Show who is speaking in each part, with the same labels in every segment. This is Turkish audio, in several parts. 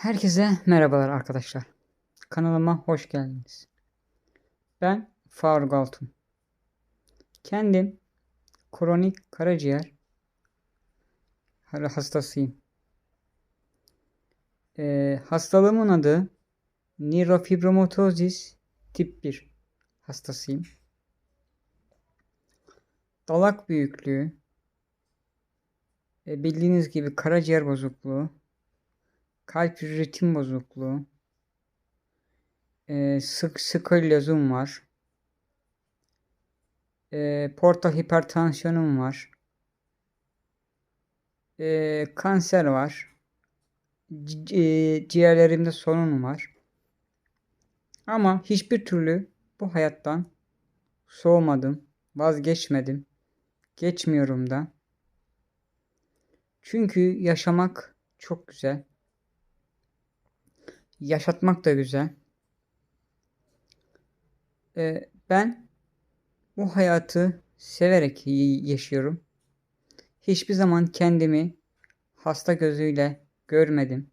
Speaker 1: Herkese merhabalar arkadaşlar. Kanalıma hoş geldiniz. Ben Faruk Altun. Kendim kronik karaciğer hastasıyım. Ee, hastalığımın adı nirofibromatozis tip 1 hastasıyım. Dalak büyüklüğü, e, bildiğiniz gibi karaciğer bozukluğu, kalp ritim bozukluğu, e, sık skoliozum var, e, portal hipertansiyonum var, e, kanser var, e, ciğerlerimde sorun var. Ama hiçbir türlü bu hayattan soğumadım, vazgeçmedim, geçmiyorum da. Çünkü yaşamak çok güzel. Yaşatmak da güzel. Ee, ben bu hayatı severek yaşıyorum. Hiçbir zaman kendimi hasta gözüyle görmedim.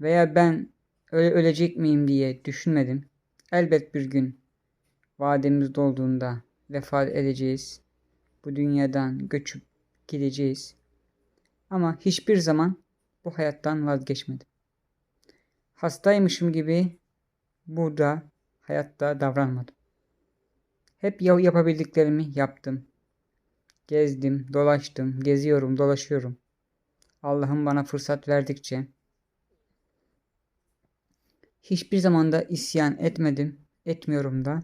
Speaker 1: Veya ben öyle ölecek miyim diye düşünmedim. Elbet bir gün vademiz dolduğunda vefat edeceğiz. Bu dünyadan göçüp gideceğiz. Ama hiçbir zaman bu hayattan vazgeçmedim. Hastaymışım gibi burada hayatta davranmadım. Hep ya- yapabildiklerimi yaptım. Gezdim, dolaştım, geziyorum, dolaşıyorum. Allah'ım bana fırsat verdikçe hiçbir zaman da isyan etmedim, etmiyorum da.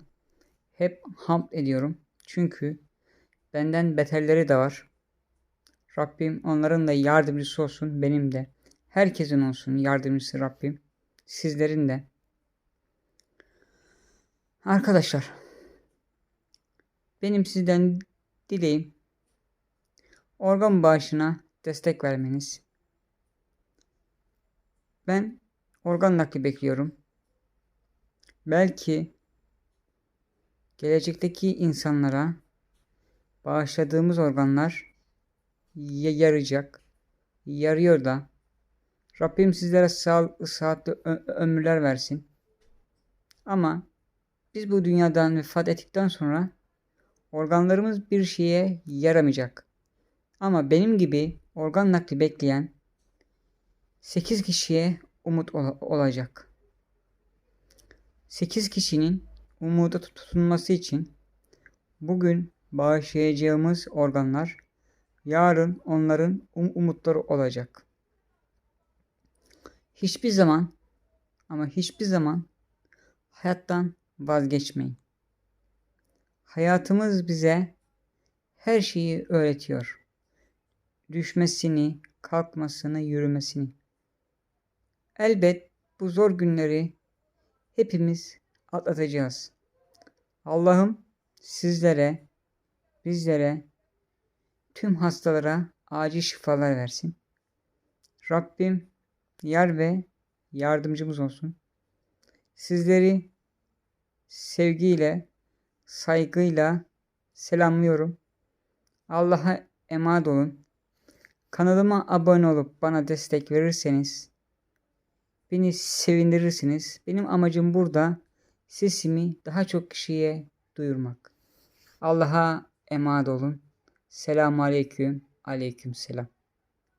Speaker 1: Hep hamd ediyorum. Çünkü benden beterleri de var. Rabbim onların da yardımcısı olsun, benim de. Herkesin olsun yardımcısı Rabbim. Sizlerin de. Arkadaşlar, benim sizden dileğim organ bağışına destek vermeniz. Ben organ nakli bekliyorum. Belki gelecekteki insanlara bağışladığımız organlar ya- yarayacak. Yarıyor da. Rabbim sizlere sağlıklı, sıhhatli ömürler versin. Ama biz bu dünyadan vefat ettikten sonra organlarımız bir şeye yaramayacak. Ama benim gibi organ nakli bekleyen 8 kişiye umut ol- olacak. 8 kişinin umuda tut- tutunması için bugün bağışlayacağımız organlar yarın onların um- umutları olacak. Hiçbir zaman ama hiçbir zaman hayattan vazgeçmeyin. Hayatımız bize her şeyi öğretiyor. Düşmesini, kalkmasını, yürümesini. Elbet bu zor günleri hepimiz atlatacağız. Allah'ım sizlere, bizlere, tüm hastalara acil şifalar versin. Rabbim yar ve yardımcımız olsun. Sizleri sevgiyle, saygıyla selamlıyorum. Allah'a emanet olun. Kanalıma abone olup bana destek verirseniz beni sevindirirsiniz. Benim amacım burada sesimi daha çok kişiye duyurmak. Allah'a emanet olun. Selamun aleyküm. Aleyküm selam.